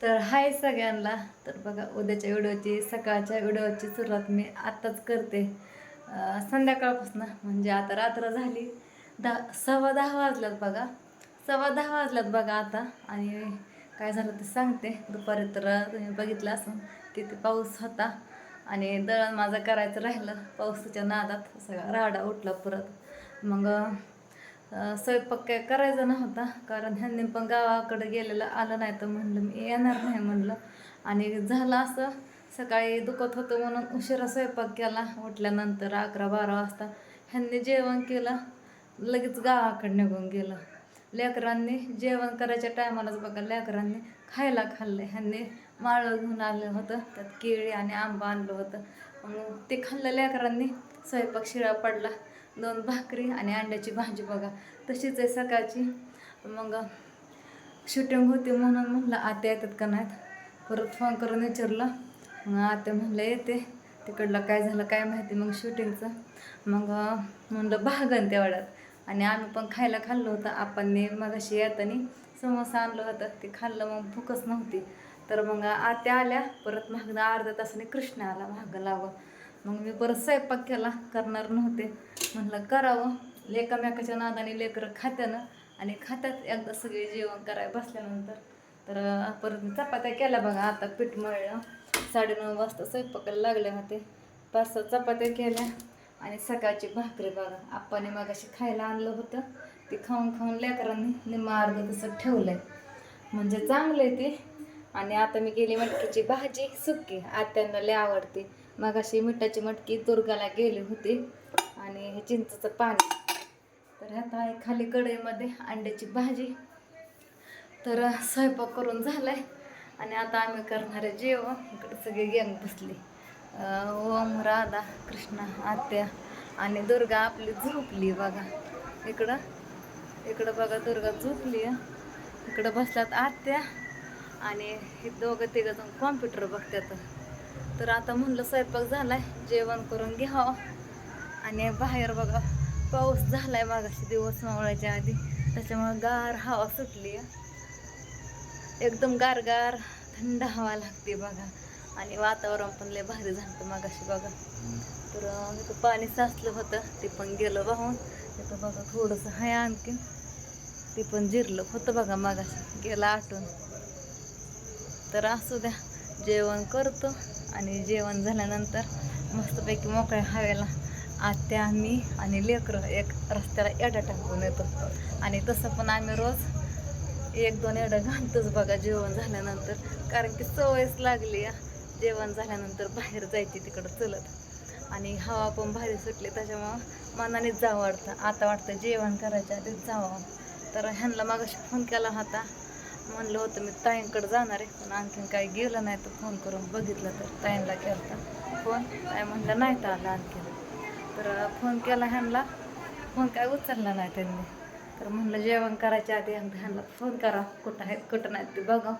तर हाय सगळ्यांना. तर बघा उद्याच्या व्हिडिओची सकाळच्या व्हिडिओची सुरुवात मी आत्ताच करते. संध्याकाळपासून म्हणजे आता रात्र झाली. दहा सव्वा दहा वाजल्यात बघा. सव्वा दहा वाजल्यात बघा आता. आणि काय झालं ते सांगते. दुपारी तर तुम्ही बघितलं असून किती पाऊस होता. आणि दळण माझं करायचं राहिलं. पावसाच्या नादात सगळा राडा उठला परत. मग स्वयंपाक काय करायचा नव्हता. कारण ह्यांनी पण गावाकडे गेलेलं आलं नाही तर म्हणलं मी येणार नाही म्हणलं. आणि झालं असं. सकाळी दुखत होतं म्हणून उशिरा स्वयंपाक केला. उठल्यानंतर अकरा बारा वाजता ह्यांनी जेवण केलं. लगेच गावाकडे निघून गेलं. लेकरांनी जेवण करायच्या टायमालाच बघा लेकरांनी खायला खाल्लं ह्यांनी माळं घेऊन आलं होतं. त्यात केळी आणि आंबा आणलं होतं. मग ते खाल्लं लेकरांनी. स्वयंपाक शिळा पडला. दोन भाकरी आणि अंड्याची भाजी बघा. तशीच आहे सकाळची. मग शूटिंग होती म्हणून म्हणलं आत्या येतात का नाहीत? परत फोन करून विचारलं. मग आत्या म्हणलं येते. तिकडलं काय झालं काय माहिती? मग शूटिंगचं मग म्हणलं भागन तेवढ्यात आणि आम्ही पण खायला खाल्लं होतं. आपणने मगाशी येताना समोसा आणलं होतं. ते खाल्लं मग भूकच नव्हती. तर मग आत्या आल्या. परत मागणं अर्ध्या तासाने कृष्ण आला मागं लावं. मग मी परत स्वयंपाक केला करणार नव्हते. म्हटलं करावं. लेकामेकाच्या नादाने लेकरं खात्यानं आणि खात्यात एकदा सगळे जेवण करायला बसल्यानंतर तर परत चपात्या केल्या बघा. आता पीठ मळलं. साडेनऊ वाजता स्वयंपाकाला लागले होते. पाच सहा चपात्या केल्या आणि सकाळची भाकरी बघा. आप्पाने मगाशी खायला आणलं होतं. ते खाऊन खाऊन लेकरांनी निम्मा अर्ध तसं आहे म्हणजे चांगलं आहे ते. आणि आता मी गेली मटकीची भाजी सुकी. आत्यांना लय आवडते. मग अशी मिठाची मटकी दुर्गाला गेली होती आणि हे चिंचचं पाणी. तर आता आहे खाली कढईमध्ये अंड्याची भाजी. तर स्वयंपाक करून झालाय आणि आता आम्ही करणारे जेवण. इकडे सगळी गँग बसली. ओम राधा कृष्णा आत्या आणि दुर्गा आपली झोपली बघा. इकडं इकडं बघा दुर्गा झोपली. इकडं बसल्यात आत्या. आणि हे दोघं तिघं जाऊन कॉम्प्युटर बघतात तर आता म्हणलं स्वयंपाक झालाय जेवण करून घ्यावं. आणि बाहेर बघा पाऊस झालाय मागाशी दिवस मावळायच्या आधी. त्याच्यामुळे गार हवा सुटली आहे. एकदम गारगार थंड हवा लागते बघा. आणि वातावरण पण लय भारी झालं मागाशी बघा. तर तिथं इथं पाणी साचलं होतं ते पण गेलं वाहून. इथं बघा थोडंसं आहे आणखीन. ते पण जिरलं होतं बघा मागाशी गेलं आटून. तर असू द्या. जेवण करतो आणि जेवण झाल्यानंतर मस्तपैकी मोकळ्या हवेला आत्या मी आणि लेकरं एक रस्त्याला एडा टाकून येतो. आणि तसं पण आम्ही रोज एक दोन एडं घालतोच बघा जेवण झाल्यानंतर. कारण की सवयच लागली जेवण झाल्यानंतर बाहेर जायची तिकडं चलत. आणि हवा पण भारी सुटली त्याच्यामुळं मनानेच जावं वाटतं. आता वाटतं जेवण करायच्या आधीच जावं. तर ह्यांना मागाशी फोन केला होता. म्हणलं होतं मी ताईंकडे जाणार आहे. पण आणखीन काही गेलं नाही तर फोन करून बघितलं तर ताईंला केला फोन ताई म्हणलं नाही तर आला आणखीन. तर फोन केला ह्यांना. फोन काय उचलला नाही त्यांनी. तर म्हणलं जेवण करायच्या आधी एकदा ह्यांना फोन करा. कुठं आहेत कुठं नाहीत ते बघा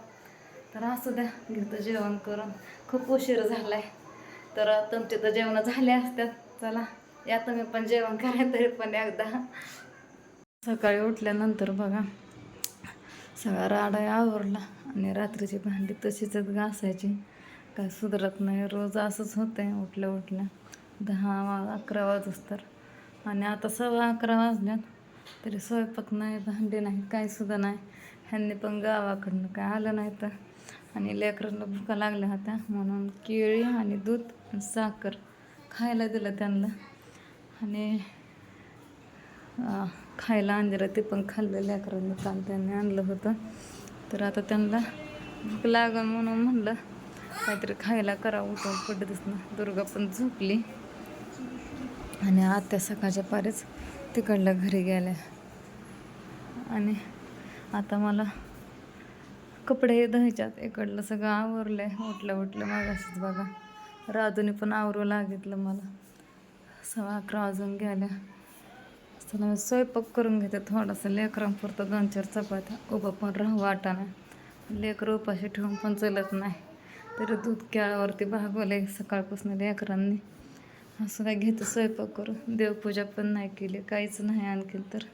तर असू द्या घेतो जेवण करून. खूप उशीर झाला आहे तर तुमचे तर जेवणं झाले असतात. चला या तुम्ही पण जेवण करा तरी पण एकदा. सकाळी उठल्यानंतर बघा. सगळा राडा आवरला. आणि रात्रीची भांडी तशीच घासायची. काय सुधरत नाही. रोज असंच होतंय. उठल्या उठल्या दहा अकरा वाजच तर. आणि आता सव्वा अकरा वाजल्यात. तरी स्वयंपाक नाही भांडी नाही काही सुद्धा नाही. ह्यांनी पण गावाकडनं काय आलं नाही तर. आणि लेकरांना भुका लागल्या होत्या. म्हणून केळी आणि दूध आणि साखर खायला दिलं त्यांना. आणि खायला आणलेलं ते पण खाल्लं लेकरांनी काल त्यांनी आणलं होतं. तर आता त्यांना भूक लागल म्हणून म्हणलं काहीतरी खायला करावं होतं पडतच दुर्गा पण झोपली. आणि आत्या सकाळच्या पारीच तिकडल्या घरी गेल्या. आणि आता मला कपडे धुवायच्यात. इकडलं सगळं आवरलं आहे उठलं उठलं मागाशीच बघा. राजूने पण आवरू लागितलं मला. सव्वा अकरा वाजून गेल्या. चला मी स्वयंपाक करून घेते. थोडासा लेकरांपुरतं दोन चार चपात्या उभं पण राहू वाटाणा. लेकरं उपाशी ठेवून पण चलत नाही. तरी दूध केळावरती भागवले सकाळपासून लेकरांनी. असं काय घेतो स्वयंपाक करून. देवपूजा पण नाही केली. काहीच नाही आणखीन तर.